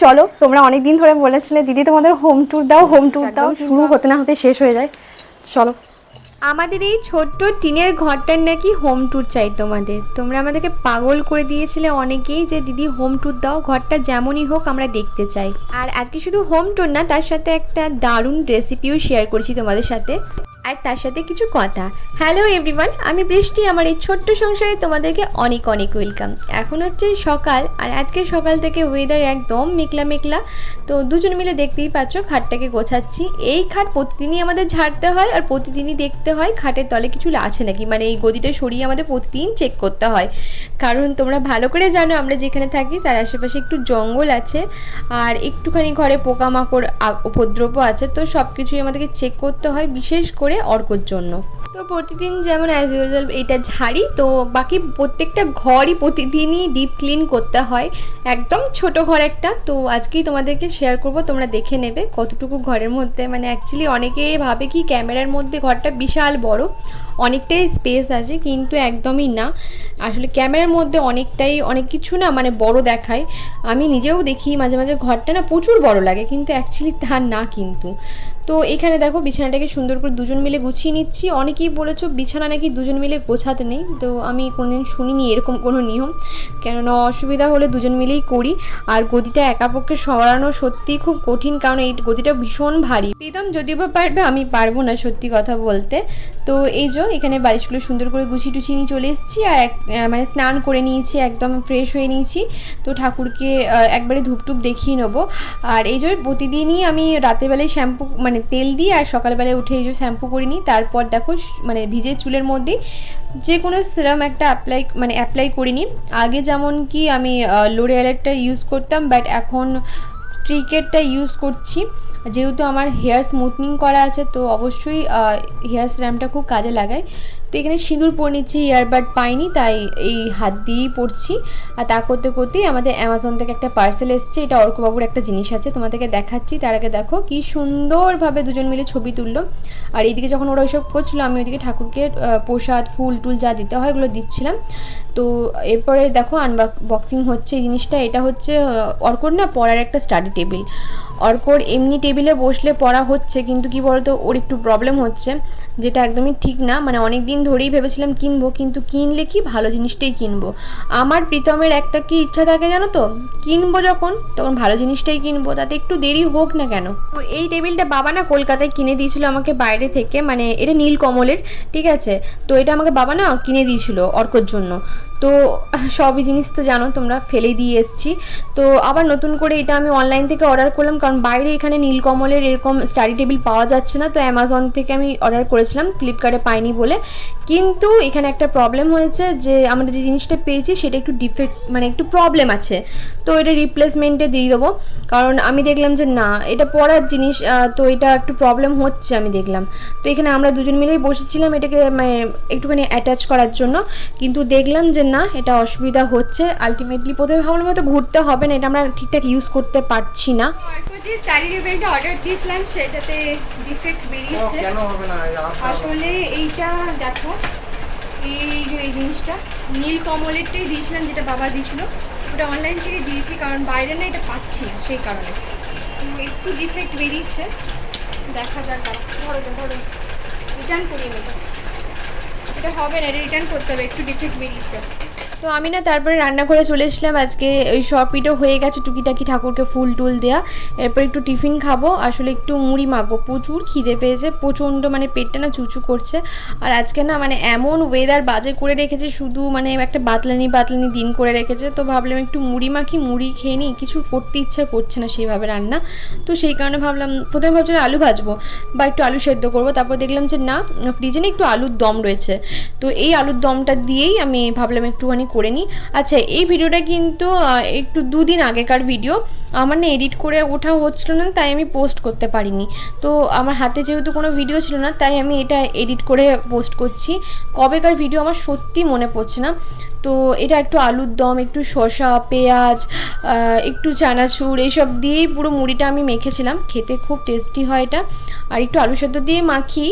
চলো তোমরা অনেক দিন ধরে বলেছিলে দিদি তোমাদের হোম ট্যুর দাও হোম ট্যুর দাও শুরু হতে না হতে শেষ হয়ে যায়। চলো। আমাদের এই ছোট্ট টিনের ঘরটার নাকি হোম ট্যুর চাই তোমাদের। তোমরা আমাদেরকে পাগল করে দিয়েছিলে অনেকেই যে দিদি হোম ট্যুর দাও ঘরটা যেমনই হোক আমরা দেখতে চাই। আর আজকে শুধু হোম ট্যুর না তার সাথে একটা দারুণ রেসিপিও শেয়ার করছি তোমাদের সাথে। আর তার সাথে কিছু কথা। হ্যালো এভরিওয়ান আমি বৃষ্টি। আমার এই ছোট্ট সংসারে তোমাদেরকে অনেক অনেক ওয়েলকাম এখন হচ্ছে সকাল, আর আজকে সকাল থেকে ওয়েদার একদম মেঘলা মেঘলা। তো দুজন মিলে দেখতেই পাচ্ছ, খাটটাকে গোছাচ্ছি। এই খাট প্রতিদিনই আমাদের ঝাড়তে হয়, আর প্রতিদিনই দেখতে হয় খাটের তলে কিছু আছে নাকি। মানে এই গদিটা সরিয়ে আমাদের প্রতিদিন চেক করতে হয়। কারণ তোমরা ভালো করে জানো, আমরা যেখানে থাকি তার আশেপাশে একটু জঙ্গল আছে। আর একটুখানি ঘরে পোকামাকড় উপদ্রব আছে। তো সব কিছুই আমাদেরকে চেক করতে হয়। বিশেষ করে অর্কর জন্য। তো প্রতিদিন যেমন অ্যাজ ইউজুয়াল এটা ঝাড়ি, তো বাকি প্রত্যেকটা ঘরই প্রতিদিনই ডিপ ক্লিন করতে হয়। একদম ছোট ঘর একটা, তো আজকেই তোমাদেরকে শেয়ার করব, তোমরা দেখে নেবে কতটুকু ঘরের মধ্যে। মানে অ্যাকচুয়ালি অনেকে ভাবে কি ক্যামেরার মধ্যে ঘরটা বিশাল বড়, অনেকটাই স্পেস আছে, কিন্তু একদমই না। আসলে ক্যামেরার মধ্যে অনেকটাই, অনেক কিছু না মানে বড় দেখায়। আমি নিজেও দেখি মাঝে মাঝে ঘরটা না প্রচুর বড় লাগে, কিন্তু অ্যাকচুয়ালি তা না কিন্তু। তো এখানে দেখো বিছানাটাকে সুন্দর করে দুজন মিলে গুছিয়ে নিচ্ছি। অনেকেই বলেছ বিছানা নাকি দুজন মিলে গোছাতে নেই। তো আমি কোনোদিন শুনিনি এরকম কোনো নিয়ম। কেননা অসুবিধা হলে দুজন মিলেই করি। আর গদিটা একা পক্ষে সরানো সত্যিই খুব কঠিন, কারণ এই গদিটা ভীষণ ভারী। প্রীতম, যদিও বা পারবে, আমি পারব না সত্যি কথা বলতে। তো এই যে, এখানে বালিশগুলো সুন্দর করে গুছিয়ে টুছিয়ে নিয়ে চলে এসেছি। আর এক মানে স্নান করে নিয়েছি, একদম ফ্রেশ হয়ে নিয়েছি। তো ঠাকুরকে একবারে ধূপটুপ দেখিয়ে নেব। আর এই যে, প্রতিদিনই আমি রাতেরবেলায় শ্যাম্পু মানে তেল দিয়ে আর সকালবেলায় উঠে এই যে শ্যাম্পু করে নিই, তারপর দেখো মানে ভিজে চুলের মধ্যে যে কোনো সিরাম একটা অ্যাপ্লাই মানে অ্যাপ্লাই করিনি আগে যেমন কি আমি লোরিয়ালেরটা ইউজ করতাম বাট এখন স্ট্রিকেরটা ইউজ করছি। যেহেতু আমার হেয়ার স্মুথনিং করা আছে, তো অবশ্যই হেয়ার সিরামটা খুব কাজে লাগায়। তো এখানে সিঁদুর পরে নিচ্ছি ইয়ারবাড পাইনি, তাই এই হাত দিয়েই পড়ছি। আর তা করতে করতেই আমাদের অ্যামাজন থেকে একটা পার্সেল এসছে, এটা অর্কবাবুর একটা জিনিস আছে, তোমাদেরকে দেখাচ্ছি। তার আগে দেখো কি সুন্দরভাবে দুজন মিলে ছবি তুললো। আর এইদিকে যখন ওরা ওইসব করছিল, আমি ওইদিকে ঠাকুরকে প্রসাদ, ফুল, টুল যা দিতে হয় ওগুলো দিচ্ছিলাম। তো এরপরে দেখো আনবক্সিং হচ্ছে এই জিনিসটা। এটা হচ্ছে অর্কর না পড়ার একটা স্টাডি টেবিল অর্কর এমনি টেবিলে বসলে পড়া হচ্ছে, কিন্তু কি বলতো, ওর একটু প্রবলেম হচ্ছে, যেটা একদমই ঠিক না। মানে অনেক দিন ধরেই ভেবেছিলাম কিনবো, কিন্তু কিনলে কি ভালো জিনিসটাই কিনবো? আমার প্রীতমের একটা কি ইচ্ছা থাকে জানো তো? কিনবো যখন, তখন ভালো জিনিসটাই কিনবো, তাতে একটু দেরি হোক না কেন? তো এই টেবিলটা বাবা না কলকাতায় কিনে দিয়েছিল আমাকে বাইরে থেকে মানে এটা নীল কমলের ঠিক আছে? তো এটা আমাকে বাবা না কিনে দিয়েছিল অর্কর জন্য। তো সবই জিনিস তো জানো তোমরা ফেলে দিয়ে এসছি। তো আবার নতুন করে এটা আমি অনলাইন থেকে অর্ডার করলাম, কারণ বাইরে এখানে নীলকমলের এরকম স্টাডি টেবিল পাওয়া যাচ্ছে না, তো অ্যামাজন থেকে আমি অর্ডার করেছিলাম ফ্লিপকার্টে পাইনি বলে। কিন্তু এখানে একটা প্রবলেম হয়েছে যে আমরা যে জিনিসটা পেয়েছি সেটা একটু ডিফেক্ট মানে একটু প্রবলেম আছে। তো এটা রিপ্লেসমেন্টে দিয়ে দেবো। কারণ আমি দেখলাম যে না, এটা পড়ার জিনিস তো এটা একটু প্রবলেম হচ্ছে আমি দেখলাম। তো এখানে আমরা দুজন মিলেই বসেছিলাম এটাকে মানে একটুখানি অ্যাটাচ করার জন্য। কিন্তু দেখলাম যে না এটা অসুবিধা হচ্ছে। আলটিমেটলি প্রথমে ভাবলাম হয়তো ঘুরতে হবে না এটা আমরা ঠিকঠাক ইউজ করতে পারছি না। যে স্টাডি টেবিলটা অর্ডার দিয়েছিলাম সেটাতে ডিফেক্ট ও, কেন হবে না? আসলে এইটা দেখো এই যে এই জিনিসটা নীল কমলেরটাই দিয়েছিলাম যেটা বাবা দিয়েছিল। ওটা অনলাইন থেকে দিয়েছি কারণ বাইরে না এটা পাচ্ছি না সেই কারণে। তো একটু ডিফেক্ট বেরিয়েছে। দেখা যাক ধরো ধরো। রিটার্ন করি আমি এটা। এটা হবে না রিটার্ন করতে হবে একটু ডিফেক্ট বেরিয়েছে তো আমি না তারপরে রান্না করে চলে এসলাম আজকে, ওই সপিটও হয়ে গেছে টুকিটাকি ঠাকুরকে ফুল টুল দেওয়া এরপর একটু টিফিন খাব, আসলে একটু মুড়ি মাখবো। প্রচুর খিদে পেয়েছে, প্রচণ্ড মানে পেটটা না চুচু করছে। আর আজকে না মানে এমন ওয়েদার বাজে করে রেখেছে, শুধু মানে একটা বাতলানি বাতলানি দিন করে রেখেছে। তো ভাবলাম একটু মুড়ি মাখি, মুড়ি খেয়ে নিই, কিছু করতে ইচ্ছা করছে না সেইভাবে রান্না। তো সেই কারণে ভাবলাম, প্রথমে ভাবছিলাম আলু ভাজবো বা একটু আলু সেদ্ধ করব। তারপর দেখলাম যে না ফ্রিজে না একটু আলুর দম রয়েছে। তো এই আলুর দমটা দিয়েই আমি ভাবলাম একটুখানি করে নিই আচ্ছা এই ভিডিওটা কিন্তু একটু দুদিন আগেকার ভিডিও। আমার না এডিট করে ওঠা হচ্ছিল না, তাই আমি পোস্ট করতে পারিনি। তো আমার হাতে যেহেতু কোনো ভিডিও ছিল না, তাই আমি এটা এডিট করে পোস্ট করছি। কবেকার ভিডিও আমার সত্যি মনে পড়ছে না। তো এটা একটু আলুর দম, একটু শসা, পেঁয়াজ একটু চানাচুর, এইসব দিয়েই পুরো মুড়িটা আমি মেখেছিলাম। খেতে খুব টেস্টি হয় এটা। আর একটু আলু সেদ্ধ দিয়ে মাখি।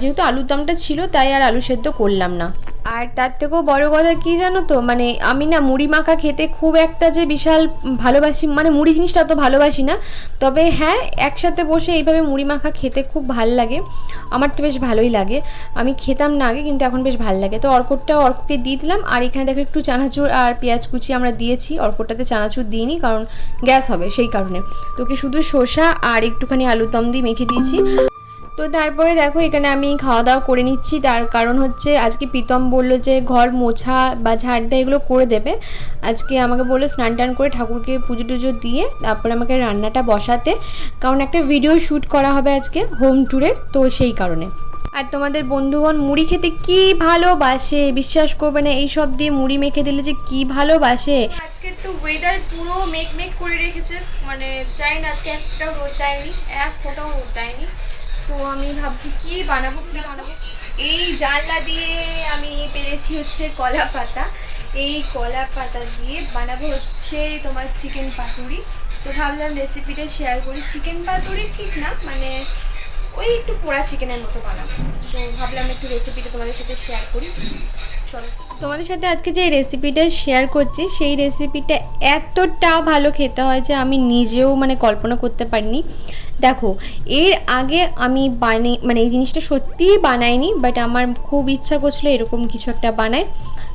যেহেতু আলুর দমটা ছিল, তাই আর আলু সেদ্ধ করলাম না। আর তার থেকেও বড় কথা কি জানো তো? মানে আমি না মুড়ি মাখা খেতে খুব একটা যে বিশাল ভালোবাসি মানে মুড়ি জিনিসটা অত ভালোবাসি না। তবে হ্যাঁ একসাথে বসে এইভাবে মুড়ি মাখা খেতে খুব ভালো লাগে। আমার তো বেশ ভালোই লাগে। আমি খেতাম না আগে, কিন্তু এখন বেশ ভালো লাগে। তো অর্করটা অর্ককে দিয়ে দিলাম। আর এখানে দেখো একটু চানাচুর আর পেঁয়াজ কুচি আমরা দিয়েছি। অর্কটাতে চানাচুর দিইনি, কারণ গ্যাস হবে সেই কারণে। তোকে শুধু শসা আর একটুখানি আলুর দম দিয়ে মেখে দিয়েছি। তো তারপরে দেখো, এখানে আমি খাওয়া দাওয়া করে নিচ্ছি। তার কারণ হচ্ছে, আজকে প্রীতম বলল যে, ঘর মোছা বা ঝাড় দেয় এগুলো করে দেবে। আজকে আমাকে বলল স্নান টান করে ঠাকুরকে পুজো টুজো দিয়ে তারপরে আমাকে রান্নাটা বসাতে। কারণ একটা ভিডিও শ্যুট করা হবে আজকে হোম ট্যুরের তো সেই কারণে। আর তোমাদের বন্ধুগণ, মুড়ি খেতে কি ভালোবাসে? বিশ্বাস করবে না, এই সব দিয়ে মুড়ি মেখে দিলে যে কি ভালোবাসে? আজকে তো ওয়েদার পুরো মেঘ মেঘ করে রেখেছে। মানে জানি না, আজকে একটাও রোদ দেয়নি, এক ফোটাও রোদ দেয়নি। তো আমি ভাবছি কি বানাবো কি বানাবো? এই জানলা দিয়ে আমি পেরেছি হচ্ছে কলা পাতা। এই কলা পাতা দিয়ে বানাবো হচ্ছে তোমার চিকেন পাতুরি। তো ভাবলাম রেসিপিটা শেয়ার করি। চিকেন পাতুরি ঠিক না মানে ওই একটু পোড়া চিকেনের মতো বানাবো। তো ভাবলাম একটু রেসিপিটা তোমাদের সাথে শেয়ার করি। চলো। তোমাদের সাথে আজকে যে রেসিপিটা শেয়ার করছি, সেই রেসিপিটা এতটা ভালো খেতে হয় যে আমি নিজেও মানে কল্পনা করতে পারিনি। দেখো, এর আগে আমি বানিয়ে মানে এই জিনিসটা সত্যিই বানাইনি বাট আমার খুব ইচ্ছা করছিল এরকম কিছু একটা বানাই।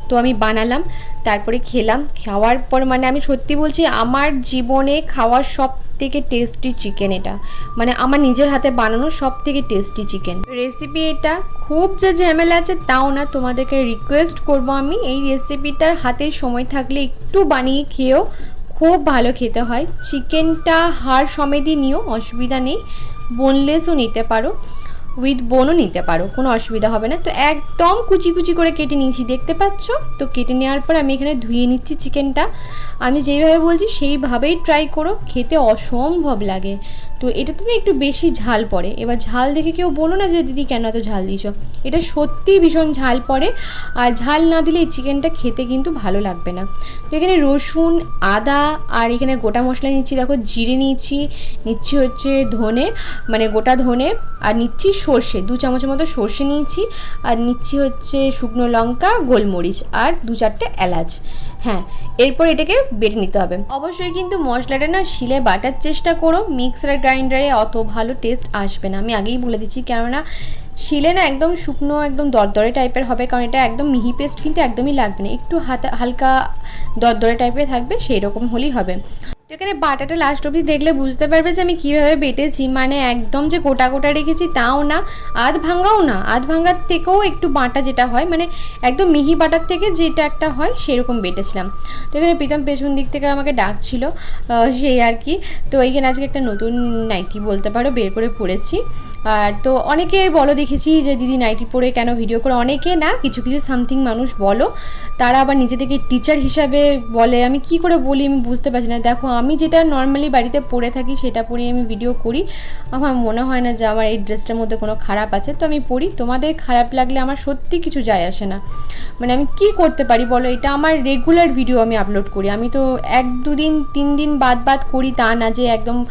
তো আমি বানালাম, তারপরে খেলাম। খাওয়ার পর মানে আমি সত্যি বলছি, আমার জীবনে খাওয়ার সব থেকে টেস্টি চিকেন এটা। মানে আমার নিজের হাতে বানানো সব থেকে টেস্টি চিকেন রেসিপি এটা খুব যে ঝামেলা আছে তাও না, তোমাদেরকে রিকোয়েস্ট করব আমি। এই রেসিপিটার হাতে সময় থাকলে একটু বানিয়ে খেয়েও খুব ভালো খেতে হয়। চিকেনটা হাড় সমেতই নিও, অসুবিধা নেই। বোনলেসও নিতে পারো। উইথ বোনও নিতে পারো, কোনো অসুবিধা হবে না। তো একদম কুচি কুচি করে কেটে নিয়েছি, দেখতে পাচ্ছ? তো কেটে নেওয়ার পর আমি এখানে ধুয়ে নিচ্ছি চিকেনটা আমি যেইভাবে বলছি, সেইভাবেই ট্রাই করো, খেতে অসম্ভব লাগে। তো এটাতে না একটু বেশি ঝাল পড়ে। এবার ঝাল দেখে কেউ বলো না যে, দিদি, কেন এত ঝাল দিয়েছ? এটা সত্যিই ভীষণ ঝাল পড়ে। আর ঝাল না দিলে এই চিকেনটা খেতে কিন্তু ভালো লাগবে না। তো এখানে রসুন, আদা, আর এখানে গোটা মশলা নিচ্ছি। দেখো, জিরে নিচ্ছি নিচ্ছি হচ্ছে ধনে মানে গোটা ধনে, আর নিচ্ছি সর্ষে। দু চামচের মতো সর্ষে নিয়েছি, আর নিচ্ছি হচ্ছে শুকনো লঙ্কা, গোলমরিচ, আর দু চারটে এলাচ। হ্যাঁ এরপর এটাকে বেটে নিতে হবে। অবশ্যই কিন্তু মশলাটা না শিলে বাটার চেষ্টা করো মিক্সার গ্রাইন্ডারে অত ভালো টেস্ট আসবে না। আমি আগেই বলে দিচ্ছি, কেননা শিলে না একদম শুকনো, একদম দরদরে টাইপের হবে, কারণ এটা একদম মিহি পেস্ট কিন্তু একদমই লাগবে না। একটু হাতা, হালকা দরদরে টাইপের থাকবে সেই রকম হলেই হবে। এখানে বাটাটা লাস্ট অবধি দেখলে বুঝতে পারবে যে আমি কীভাবে বেটেছি। মানে একদম যে গোটা গোটা রেখেছি তাও না, আধ ভাঙ্গাও না। আধ ভাঙ্গার থেকেও একটু বাটা যেটা হয় মানে একদম মিহি বাটার থেকে যেটা একটা হয় সেরকম বেটেছিলাম। তো এখানে প্রীতম পেছন দিক থেকে আমাকে ডাকছিল সেই আর কি। তো এইখানে আজকে একটা নতুন নাইটি বলতে পারো, বের করে পড়েছি আর তো অনেকে বলো, দেখেছি যে দিদি নাইটি পরে কেন ভিডিও করে। অনেকে না, কিছু কিছু সামথিং মানুষ বলো, তারা আবার নিজেদেরকে টিচার হিসাবে বলে। আমি কি করে বলি আমি বুঝতে পারছি না। দেখো, আমি যেটা নর্মালি বাড়িতে পরে থাকি, সেটা পরে আমি ভিডিও করি। আমার মনে হয় না যে আমার এই ড্রেসটার মধ্যে কোনো খারাপ আছে। তো আমি পরি তোমাদের খারাপ লাগলে আমার সত্যি কিছু যায় আসে না। মানে আমি কি করতে পারি বলো? এটা আমার রেগুলার ভিডিও আমি আপলোড করি। আমি তো এক, দুদিন, তিন দিন বাদ বাদ করি। তা না যে একদম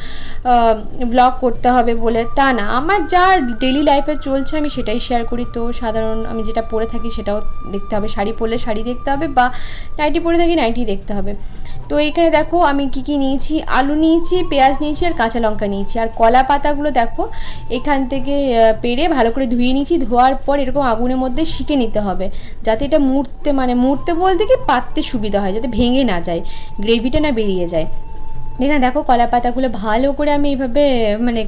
ব্লগ করতে হবে বলে। তা না। আমার যা ডেলি লাইফে চলছে, আমি সেটাই শেয়ার করি। তো সাধারণ আমি যেটা পরে থাকি সেটাও দেখতে হবে। শাড়ি পরলে শাড়ি দেখতে হবে বা নাইটি পরে থাকি নাইটি দেখতে হবে। তো এখানে দেখো, আমি কি কি নিয়েছি? আলু নিয়েছি, পেঁয়াজ নিয়েছি আর কাঁচা লঙ্কা নিয়েছি। আর কলা পাতাগুলো দেখো, এখান থেকে পেরে ভালো করে ধুয়ে নিয়েছি। ধোয়ার পর এরকম আগুনের মধ্যে শিখে নিতে হবে। যাতে এটা মুড়তে মানে মুড়তে বলতে কি, পাততে সুবিধা হয়, যাতে ভেঙে না যায় গ্রেভিটা না বেরিয়ে যায়। এখানে দেখো কলা পাতাগুলো ভালো করে আমি এইভাবে মানে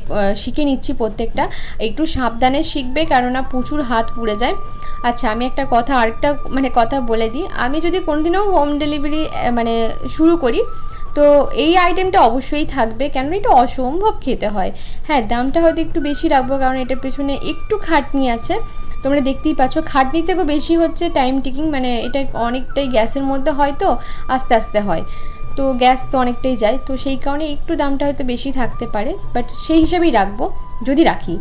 শিখে নিচ্ছি প্রত্যেকটা। একটু সাবধানে শিখবে কেননা প্রচুর হাত পুড়ে যায়। আচ্ছা আমি একটা কথা, আরেকটা মানে কথা বলে দিই। আমি যদি কোনোদিনও হোম ডেলিভারি মানে শুরু করি, তো এই আইটেমটা অবশ্যই থাকবে। কেন এটা অসম্ভব খেতে হয়। হ্যাঁ দামটা হয়তো একটু বেশি রাখব, কারণ এটার পেছনে একটু খাটনি আছে। তোমরা দেখতেই পাচ্ছ খাটনি থেকেও বেশি হচ্ছে টাইম টেকিং মানে এটা অনেকটাই গ্যাসের মধ্যে হয় তো, আস্তে আস্তে হয়। তো গ্যাস তো অনেকটাই যায়, তো সেই কারণে একটু দামটা হয়তো বেশি থাকতে পারে বাট সেই হিসাবেই রাখব, যদি রাখি।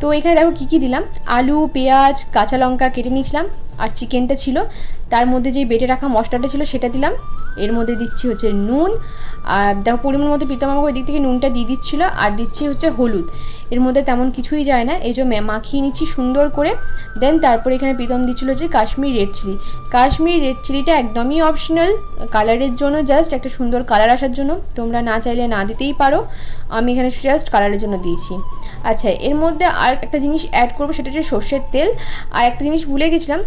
তো এখানে দেখো কী কী দিলাম? আলু, পেঁয়াজ, কাঁচা লঙ্কা কেটে নিয়েছিলাম আর চিকেনটা ছিল, তার মধ্যে যে বেটে রাখা মশলাটা ছিল সেটা দিলাম। এর মধ্যে দিচ্ছি হচ্ছে নুন, আর দেখো পরিমাণ মতো প্রীতম আমাকে ওই দিক থেকে নুনটা দিয়ে দিচ্ছিল, আর দিচ্ছি হচ্ছে হলুদ। এর মধ্যে তেমন কিছুই যায় না, এই যে মাখিয়ে নিচ্ছি সুন্দর করে। দেন তারপরে এখানে প্রীতম দিচ্ছিল যে Kashmir red chilli Kashmir red চিলিটা একদমই অপশনাল কালারের জন্য জাস্ট একটা সুন্দর কালার আসার জন্য। তোমরা না চাইলে না দিতেই পারো। আমি এখানে জাস্ট কালারের জন্য দিয়েছি। আচ্ছা এর মধ্যে আর একটা জিনিস অ্যাড করব, সেটা হচ্ছে সর্ষের তেল। আর একটা জিনিস ভুলে গেছিলাম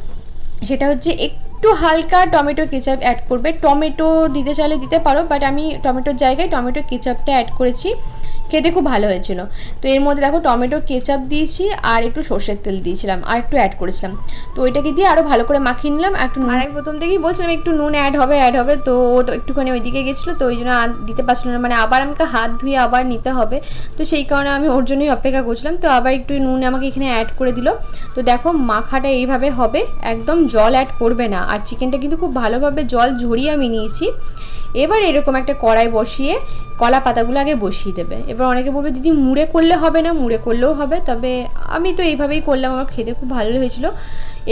সেটা হচ্ছে একটু হালকা টমেটো কেচাপ অ্যাড করবে। টমেটো দিতে চাইলে দিতে পারো বাট আমি টমেটোর জায়গায় টমেটো কেচাপটা অ্যাড করেছি। খেতে খুব ভালো হয়েছিল। তো এর মধ্যে দেখো টমেটো কেচাপ দিয়েছি আর একটু সর্ষের তেল দিয়েছিলাম আর একটু অ্যাড করেছিলাম। তো ওইটাকে দিয়ে আরও ভালো করে মাখিয়ে নিলাম একটু নুন আমি প্রথম থেকেই বলছিলাম একটু নুন অ্যাড হবে অ্যাড হবে, তো ও তো একটুখানি ওইদিকে গেছিল, তো ওই জন্য দিতে পারছিল না। মানে আবার আমাকে হাত ধুয়ে আবার নিতে হবে, তো সেই কারণে আমি ওর জন্যই অপেক্ষা করছিলাম। তো আবার একটু নুন আমাকে এখানে অ্যাড করে দিল। তো দেখো মাখাটা এইভাবে হবে, একদম জল অ্যাড করবে না। আর চিকেনটা কিন্তু খুব ভালোভাবে জল ঝরিয়ে আমি নিয়েছি। এবার এরকম একটা কড়াই বসিয়ে কলা পাতাগুলো আগে বসিয়ে দেবে। এবার অনেকে বলবে, দিদি, মুড়ে করলে হবে না, মুড়ে করলেও হবে। তবে আমি তো এইভাবেই করলাম, আমার খেতে খুব ভালো হয়েছিল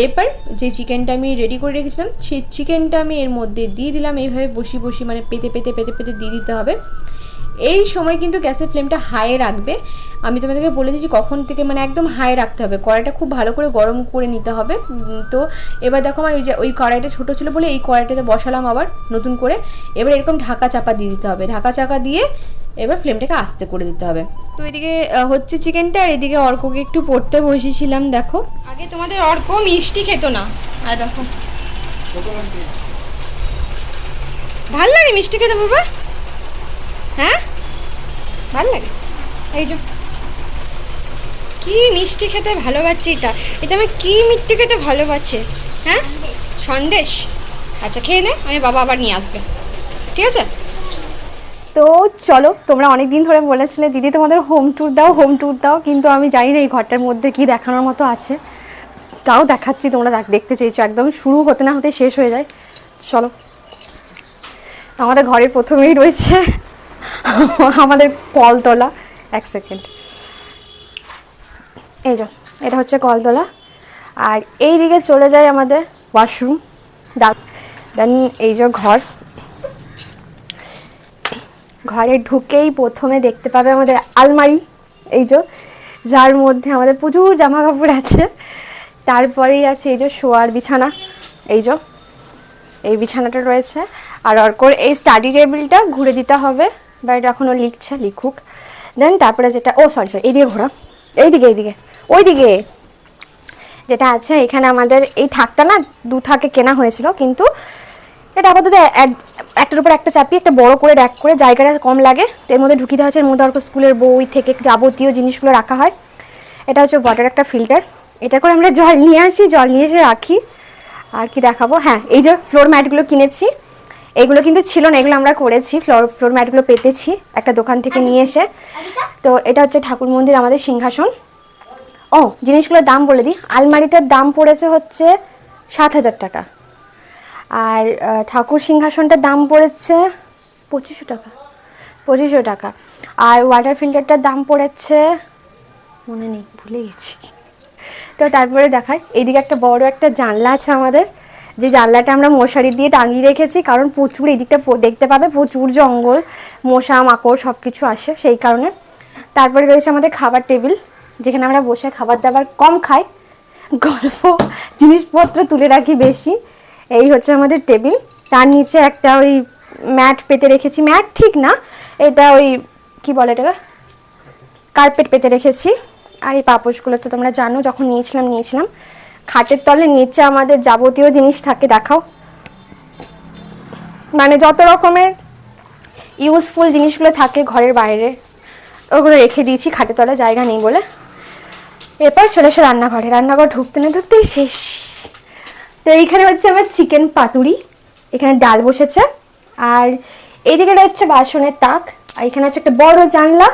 এরপর যে চিকেনটা আমি রেডি করে রেখেছিলাম, সেই চিকেনটা আমি এর মধ্যে দিয়ে দিলাম। এইভাবে বসি বসি মানে পেতে পেতে পেতে পেতে দিয়ে দিতে হবে। এই সময় কিন্তু গ্যাসের ফ্লেমটা হাইয়ে রাখবে। আমি তোমাদেরকে বলে দিচ্ছি কখন থেকে মানে একদম হাই রাখতে হবে। কড়াইটা খুব ভালো করে গরম করে নিতে হবে। তো এবার দেখো আমার ওই যে ওই কড়াইটা ছোটো ছিল বলে এই কড়াইটাতে বসালাম আবার নতুন করে। এবার এরকম ঢাকা চাপা দিয়ে দিতে হবে। ঢাকা চাপা দিয়ে এবার ফ্লেমটাকে আস্তে করে দিতে হবে। তো এদিকে হচ্ছে চিকেনটা আর এদিকে অর্ককে একটু পড়তে বসেছিলাম দেখো। আগে তোমাদের অর্ক মিষ্টি খেত না। আর দেখো। ভালো লাগে মিষ্টি খেতে বাবা? হ্যাঁ? ভালো লাগে? এই যে। কি মিষ্টি খেতে ভালোবাসছে এটা। এটা আমি কি মিষ্টি খেতে ভালোবাসছে? হ্যাঁ? সন্দেশ। আচ্ছা খেয়ে নে, আমি বাবা আবার নিয়ে আসবে। ঠিক আছে? তো চলো, তোমরা অনেক দিন ধরে বলেছিলে, দিদি, তোমাদের হোম ট্যুর দাও হোম ট্যুর দাও। কিন্তু আমি জানি না এই ঘরটার মধ্যে কি দেখানোর মতো আছে। তাও দেখাচ্ছি, তোমরা দেখতে চেয়েছো। একদম শুরু হতে না হতে শেষ হয়ে যায়। চলো। আমাদের ঘরের প্রথমেই রয়েছে আমাদের কলতলা, এক সেকেন্ড এই যো, এটা হচ্ছে কলতলা। আর এই দিকে চলে যায় আমাদের ওয়াশরুম দেন এই যে ঘর। ঘরে ঢুকেই প্রথমে দেখতে পাবে আমাদের আলমারি, এই যে, যার মধ্যে আমাদের প্রচুর জামা কাপড় আছে। তারপরেই আছে এই যে শোয়ার বিছানা, এই যে, এই বিছানাটা রয়েছে। আর অর্কর এই স্টাডি টেবিলটা ঘুরে দিতে হবে। বা এটা এখনও লিখছে, লিখুক। দেন তারপরে যেটা, ও সরি সরি এইদিকে ঘোরা এইদিকে এইদিকে, ওইদিকে। যেটা আছে, এখানে আমাদের এই থাকটা না, দু থাকে কেনা হয়েছিল, কিন্তু এটা আপাতত এক- একটার উপর একটা চাপিয়ে, একটা বড় করে র্যাক করে জায়গাটা কম লাগে। তো এর মধ্যে ঢুকিয়ে দেওয়া হচ্ছে এর মধ্যে অর্ক স্কুলের বই থেকে যাবতীয় জিনিসগুলো রাখা হয়। এটা হচ্ছে ওয়াটার একটা ফিল্টার এটা করে আমরা জল নিয়ে আসি, জল নিয়ে এসে রাখি। আর কি দেখাবো? হ্যাঁ এই যে ফ্লোর ম্যাটগুলো কিনেছি। এগুলো কিন্তু ছিল না, এগুলো আমরা করেছি ফ্লোর ফ্লোর ম্যাটগুলো পেতেছি একটা দোকান থেকে নিয়ে এসে। তো এটা হচ্ছে ঠাকুর মন্দির, আমাদের সিংহাসন। ও, জিনিসগুলোর দাম বলে দিই। আলমারিটার দাম পড়েছে হচ্ছে সাত হাজার টাকা। আর ঠাকুর সিংহাসনটার দাম পড়েছে পঁচিশশো টাকা। পঁচিশশো টাকা। আর ওয়াটার ফিল্টারটার দাম পড়েছে, মনে নেই, ভুলে গেছি। তো তারপরে দেখায় এইদিকে একটা বড় একটা জানলা আছে আমাদের। যে জানলাটা আমরা মশারি দিয়ে টাঙিয়ে রেখেছি, কারণ প্রচুর এই দিকটা দেখতে পাবে, প্রচুর জঙ্গল, মশা, মাকড় সব কিছু আসে সেই কারণে। তারপরে রয়েছে আমাদের খাবার টেবিল, যেখানে আমরা বসে খাবার দাবার কম খাই। গল্প, জিনিসপত্র তুলে রাখি বেশি। এই হচ্ছে আমাদের টেবিল। তার নিচে একটা ওই ম্যাট পেতে রেখেছি। ম্যাট ঠিক না, এটা ওই, কি বলে এটা কার্পেট পেতে রেখেছি। আর এই পাপোশগুলো তো তোমরা জানো, যখন নিয়েছিলাম নিয়েছিলাম। খাটের তলে নিচে আমাদের যাবতীয় জিনিস থাকে, দেখাও। মানে যত রকমের ইউজফুল জিনিসগুলো থাকে ঘরের বাইরে, ওগুলো রেখে দিয়েছি খাটের তলে জায়গা নেই বলে। এরপর চলে এসে রান্নাঘরে। রান্নাঘর ঢুকতে না ঢুকতেই শেষ। তো এইখানে হচ্ছে আমার চিকেন পাতুরি, এখানে ডাল বসেছে। আর এইদিকে রয়েছে বাসনের তাক, আর এখানে আছে একটা বড় জানলা।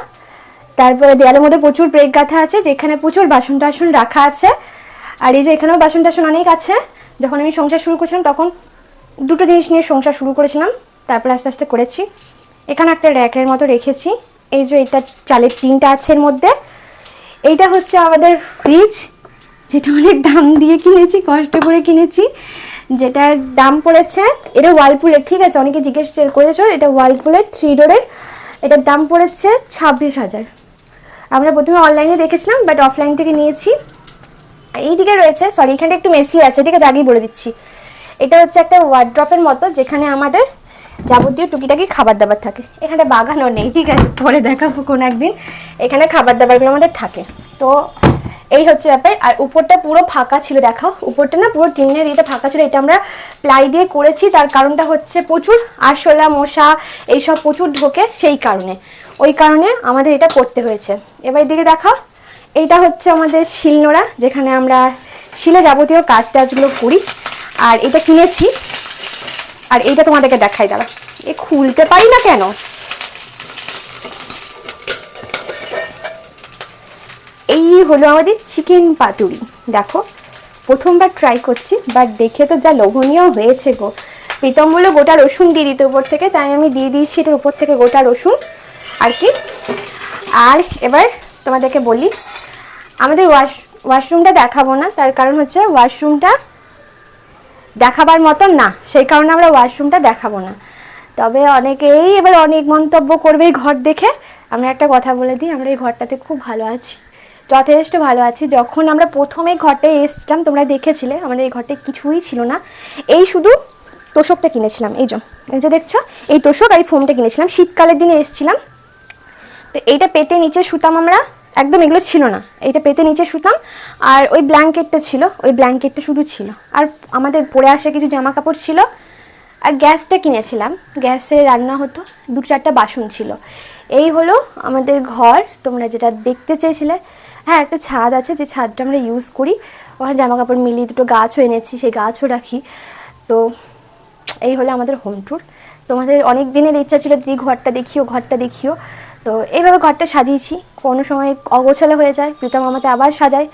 তারপরে দেয়ালের মধ্যে প্রচুর ব্রেক গাঁথা আছে, যেখানে প্রচুর বাসন টাসন রাখা আছে। আর এই যে এখানেও বাসন টাসন অনেক আছে, যখন আমি সংসার শুরু করেছিলাম তখন দুটো জিনিস নিয়ে সংসার শুরু করেছিলাম, তারপরে আস্তে আস্তে করেছি। এখানে একটা র্যাকের মতো রেখেছি, এই যে এটা চালের টিনটা আছে এর মধ্যে। এইটা হচ্ছে আমাদের ফ্রিজ যেটা অনেক দাম দিয়ে কিনেছি, কষ্ট করে কিনেছি, যেটার দাম পড়েছে, এটা ওয়ালপুলের ঠিক আছে, অনেকে জিজ্ঞেস করেছ, এটা ওয়ালপুলের থ্রি ডোরের এটার দাম পড়েছে ছাব্বিশ হাজার। আমরা প্রথমে অনলাইনে দেখেছিলাম বাট অফলাইন থেকে নিয়েছি। এইদিকে রয়েছে সরি এখানটা একটু মেসি আছে, ঠিক আছে, আগেই বলে দিচ্ছি। এটা হচ্ছে একটা ওয়ার্ড্রপের মতো, যেখানে আমাদের যাবতীয় টুকিটাকি খাবার দাবার থাকে। এখানে বাগানও নেই, ঠিক আছে, পরে দেখাবো কোনো একদিন। এখানে খাবার দাবারগুলো আমাদের থাকে। তো এই হচ্ছে ব্যাপার, আর উপরটা পুরো ফাঁকা ছিল, দেখাও। উপরটা না পুরো টিনের এটা ফাঁকা ছিল, এটা আমরা প্লাই দিয়ে করেছি। তার কারণটা হচ্ছে প্রচুর আরশোলা, মশা, এইসব প্রচুর ঢোকে সেই কারণে। ওই কারণে আমাদের এটা করতে হয়েছে। এবার এদিকে দেখাও। এইটা হচ্ছে আমাদের শিলনোড়া, যেখানে আমরা শিলে যাবতীয় কাজ টাজগুলো করি। আর এটা কিনেছি। আর এইটা তোমাদেরকে দেখাই দাঁড়া এ খুলতে পারি না কেন? এই হলো আমাদের চিকেন পাতুরি। দেখো, প্রথমবার ট্রাই করছি বাট দেখে তো যা লোভনীয় হয়েছে গো। প্রীতম বলল, গোটা রসুন দিয়ে দিতে উপর থেকে। তাই আমি দিয়ে দিয়েছি এটার উপর থেকে গোটা রসুন। আর কি? আর এবার তোমাদেরকে বলি আমাদের ওয়াশ ওয়াশরুমটা দেখাবো না, তার কারণ হচ্ছে ওয়াশরুমটা দেখাবার মতন না, সেই কারণে আমরা ওয়াশরুমটা দেখাবো না। তবে অনেকেই এবার অনেক মন্তব্য করবে এই ঘর দেখে। আমরা একটা কথা বলে দিই, আমরা এই ঘরটাতে খুব ভালো আছি, যথেষ্ট ভালো আছি। যখন আমরা প্রথমে ঘরটায় এসছিলাম, তোমরা দেখেছিলে, আমাদের এই ঘরটায় কিছুই ছিল না। এই শুধু তোষকটা কিনেছিলাম এই যে দেখছ, এই তোষক আর এই ফোমটা কিনেছিলাম। শীতকালের দিনে এসছিলাম। তো এইটা পেতে নিচে শুতাম আমরা একদম এগুলো ছিল না। এইটা পেতে নিচে শুতাম, আর ওই ব্ল্যাঙ্কেটটা ছিল, ওই ব্ল্যাঙ্কেটটা শুধু ছিল। আর আমাদের পরে আসা কিছু জামা কাপড় ছিল, আর গ্যাসটা কিনেছিলাম। গ্যাসে রান্না হতো, দু চারটা বাসন ছিল। এই হলো আমাদের ঘর, তোমরা যেটা দেখতে চেয়েছিলে। হ্যাঁ একটা ছাদ আছে, যে ছাদটা আমরা ইউজ করি। ওখানে জামা কাপড় মিলিয়ে দুটো গাছও এনেছি, সেই গাছও রাখি। তো এই হলো আমাদের হোম ট্যুর তোমাদের অনেক দিনের ইচ্ছা ছিল, দিদি ঘরটা দেখিও ঘরটা দেখিও। তো এইভাবে ঘরটা সাজিয়েছি। কোনো সময় অগোছলা হয়ে যায়, প্রীতম আমাকে আবার সাজায়,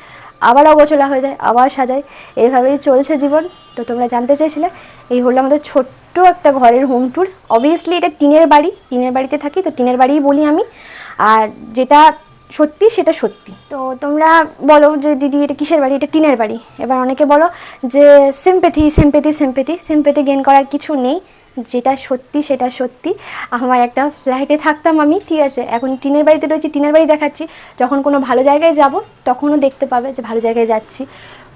আবার অগোছলা হয়ে যায়, আবার সাজায়। এইভাবেই চলছে জীবন। তো তোমরা জানতে চেয়েছিলে, এই হলো আমাদের ছোট্ট একটা ঘরের হোম ট্যুর অবভিয়াসলি এটা টিনের বাড়ি, টিনের বাড়িতে থাকি, তো টিনের বাড়িই বলি আমি। আর যেটা সত্যি সেটা সত্যি। তো তোমরা বলো যে দিদি, এটা কিসের বাড়ি? এটা টিনের বাড়ি। এবার অনেকে বলো যে sympathy sympathy sympathy sympathy gain করার কিছু নেই। যেটা সত্যি, সেটা সত্যি। আমার একটা ফ্ল্যাটে থাকতাম আমি, ঠিক আছে? এখন টিনের বাড়িতে রয়েছি, টিনের বাড়ি দেখাচ্ছি। যখন কোনো ভালো জায়গায় যাব, তখনও দেখতে পাবে যে ভালো জায়গায় যাচ্ছি।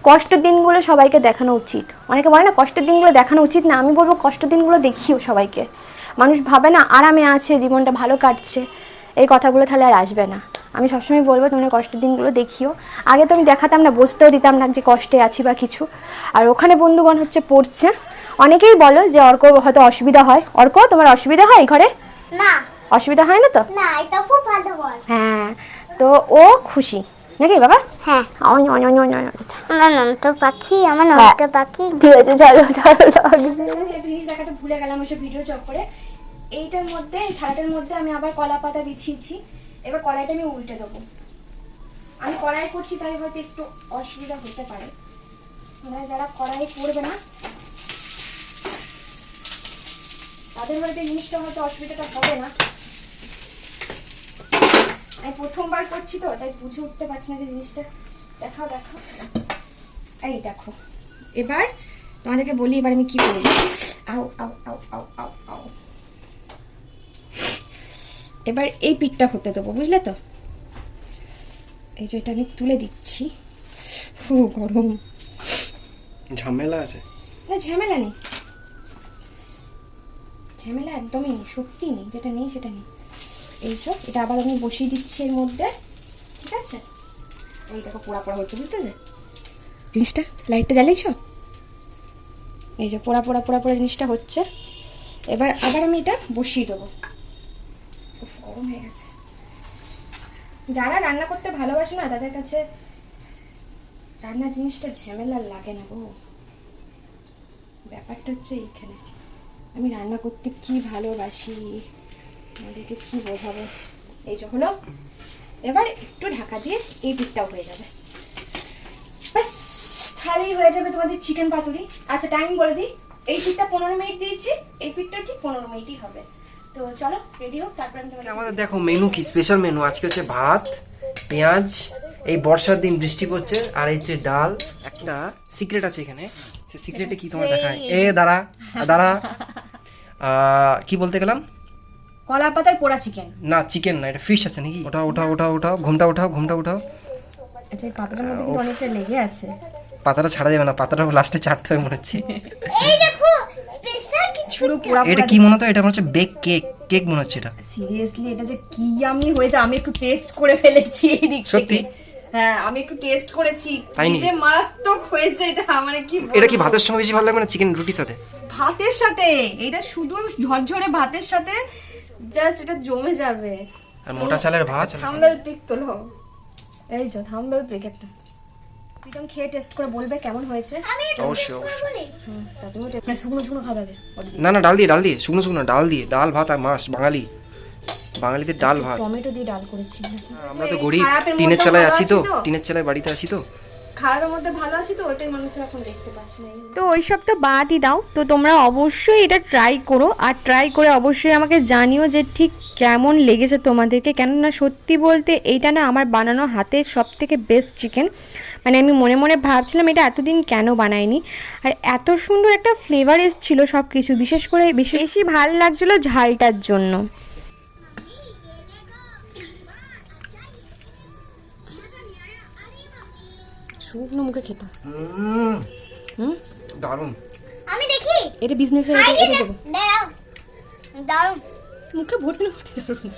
কষ্টের দিনগুলো সবাইকে দেখানো উচিত। অনেকে বলে না, কষ্টের দিনগুলো দেখানো উচিত না। আমি বলব কষ্টের দিনগুলো দেখিও সবাইকে। মানুষ ভাবে না, আরামে আছে, জীবনটা ভালো কাটছে। এই কথাগুলো তাহলে আর আসবে না। আমি সবসময় বলব তোমরা কষ্টের দিনগুলো দেখিও। আগে তো আমি দেখাতাম না বুঝতেও দিতাম না যে কষ্টে আছি বা কিছু। আর ওখানে বন্ধুগণ হচ্ছে পড়ছে। অনেকেই বলো যে অর্ক হয়তো অসুবিধা হয়। অর্ক তোমার অসুবিধা হয় ঘরে? না। অসুবিধা হয় না তো? না এটা খুব ভালো বল। হ্যাঁ তো ও খুশি। নাকি বাবা? হ্যাঁ। অয়। আমার তো পাখি আমার হ্যাঁ। নামটা পাখি। ঠিক আছে চলো ভুলে গেলাম ওসব ভিডিও চক করে। এইটার মধ্যে, এই থালাটার মধ্যে আমি আবার কলা পাতা বিছিয়েছি। এবার কড়াইটা আমি উল্টে দেবো। আমি কড়াই করছি, তাই হয়তো একটু অসুবিধা হতে পারে। তোমরা যারা কড়াই করবে না, তাদের হয়তো জিনিসটা হয়তো অসুবিধাটা হবে না। আমি প্রথমবার করছি তো, তাই বুঝে উঠতে পারছি না যে জিনিসটা। দেখাও দেখাও। এই দেখো, এবার তোমাদেরকে বলি এবার আমি কি করব। আও আও আও আও আও আও এবার এই পিঠটা হতে দেবো বুঝলে তো? এই যে এটা আমি তুলে দিচ্ছি। ও গরম। ঝামেলা আছে। না ঝামেলা নেই। ঝামেলা একদমই নেই সত্যি নেই যেটা নেই সেটা নেই। এই সব এটা আবার আমি বসিয়ে দিচ্ছি এর মধ্যে ঠিক আছে? এই দেখো পোড়া পোড়া হচ্ছে বুঝতে? জিনিসটা লাইটটা জ্বালিয়েছ এই যে পোড়া পোড়া পোড়া পোড়া জিনিসটা হচ্ছে। এবার আবার আমি এটা বসিয়ে দেবো। গরম হয়ে গেছে। যারা রান্না করতে ভালোবাসে না, তাদের কাছে রান্না জিনিসটা ঝামেলা লাগে না গো। ব্যাপারটা হচ্ছে এইখানে। আমি রান্না করতে কি ভালোবাসি? আমাদেরকে কি বোঝাবো? এই যে হলো, এবার একটু ঢাকা দিয়ে এই পিঠটাও হয়ে যাবে। ব্যাস, তাহলেই হয়ে যাবে তোমাদের চিকেন পাতুরি। আচ্ছা টাইম বলে দিই। এই পিঠটা পনেরো মিনিট দিয়েছি, এই পিঠটা ঠিক পনেরো মিনিটই হবে। তো চলো রেডি হোক তারপর আমি আমাদের দেখো মেনু কি স্পেশাল মেনু আজকে হচ্ছে ভাত পেঁয়াজ এই বর্ষার দিন বৃষ্টি পড়ছে আর এই হচ্ছে ডাল। একটা সিক্রেট আছে এখানে। সে সিক্রেটে কি তোমার দেখায়? এ দাঁড়া দাঁড়া। কি বলতে গেলাম? কলার পাতার পোড়া চিকেন না চিকেন না এটা ফিশ আছে নাকি? ওঠাও ওঠাও ওঠাও ওঠাও ঘুমটা উঠাও ঘুমটা উঠাও আচ্ছা এই পাতাটার মধ্যে কিন্তু অনেকটা লেগে আছে। পাতাটা ছাড়া যাবে না পাতাটা লাস্টে ছাড়তে হবে মনে হচ্ছে। পোড়া এটা কি মনে হতো এটা মনে হচ্ছে বেক কেক কেক মনে হচ্ছে এটা। সিরিয়াসলি এটা যে কি আমি হয়েছে আমি একটু টেস্ট করে ফেলেছি এই দিক সত্যি? হ্যাঁ আমি একটু টেস্ট করেছি। যে মারাত্মক হয়েছে এটা মানে কি এটা কি ভাতের সঙ্গে বেশি ভালো লাগবে না চিকেন রুটির সাথে? ভাতের সাথে। এটা শুধু ঝরঝরে ভাতের সাথে জাস্ট এটা জমে যাবে। আর মোটা চালের ভাত? থাম্বেল পিক তোলো। এই যে থাম্বেল পিক একটা। প্রীতম খেয়ে টেস্ট করে বলবে কেমন হয়েছে। আমি একটু অবশ্যই অবশ্যই। বলি। হুম, তা তুমি শুকনো শুকনো খাবে আগে না না ডাল দিয়ে ডাল দিয়ে শুকনো শুকনো ডাল দিয়ে ডাল ভাত আর মাছ বাঙালি। বাঙালিদের ডাল ভাত। টমেটো দিয়ে ডাল করেছি। আমরা তো গরিব টিনের চালায় আছি তো টিনের চালায় বাড়িতে আছি তো। খারাপের মধ্যে ভালো আছি তো ওটাই মানুষের এখন দেখতে পাচ্ছি না। তো ওইসব তো বাদই দাও তো তোমরা অবশ্যই এটা ট্রাই করো আর ট্রাই করে অবশ্যই আমাকে জানিও যে ঠিক কেমন লেগেছে তোমাদেরকে। কেননা সত্যি বলতে এইটা না আমার বানানো হাতের সব থেকে বেস্ট চিকেন মানে আমি মনে মনে ভাবছিলাম এটা এতদিন কেন বানাইনি? আর এত সুন্দর একটা ফ্লেভার এসেছিল সব কিছু বিশেষ করে বেশি ভালো লাগছিল ঝালটার জন্য। শুকনো মুখে খেতে হুম। হুম? দারুণ। আমি দেখি। এটা বিজনেসে আগে এটা দেবো। দাও দাও মুখে ভর্তি না ভর্তি দারুণ।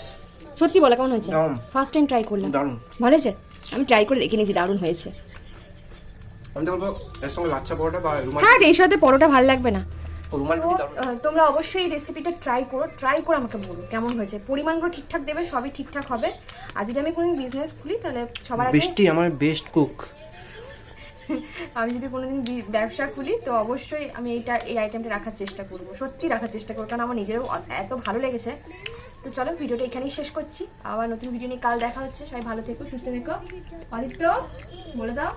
সত্যি বলো কেমন হয়েছে? ফার্স্ট টাইম ট্রাই করলাম। দারুণ। ভালো হয়েছে? আমি ট্রাই করে দেখে নিয়েছি দারুণ হয়েছে। আমি তো বলব এর সঙ্গে লাচ্ছা পরোটা বা রুমাল হ্যাঁ এই সাথে পরোটা ভালো লাগবে না। রুমাল রুটি তোমরা অবশ্যই রেসিপিটা ট্রাই করো ট্রাই করে আমাকে বলো কেমন হয়েছে। পরিমাণগুলো ঠিকঠাক দেবে সবই ঠিকঠাক হবে। আর যদি আমি কোনো বিজনেস খুলি তাহলে সবার আগে বৃষ্টি আমার বেস্ট কুক আমি যদি কোনোদিন ব্যবসা খুলি তো অবশ্যই আমি এইটা এই আইটেমটা রাখার চেষ্টা করব। সত্যি রাখার চেষ্টা করব কারণ আমার নিজেরও এত ভালো লেগেছে। তো চলো ভিডিওটা এখানেই শেষ করছি। আবার নতুন ভিডিও নিয়ে কাল দেখা হচ্ছে। সবাই ভালো থেকো সুস্থ থেকো। আদিত্য বলে দাও।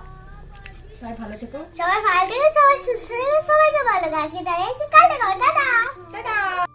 সবাই ভালো থেকো। সবাই ভালো থেকো সবাই সুস্থ থেকো সবাইকে ভালো গাছে দাঁড়িয়েছি কাল দেখা টাটা। টাটা।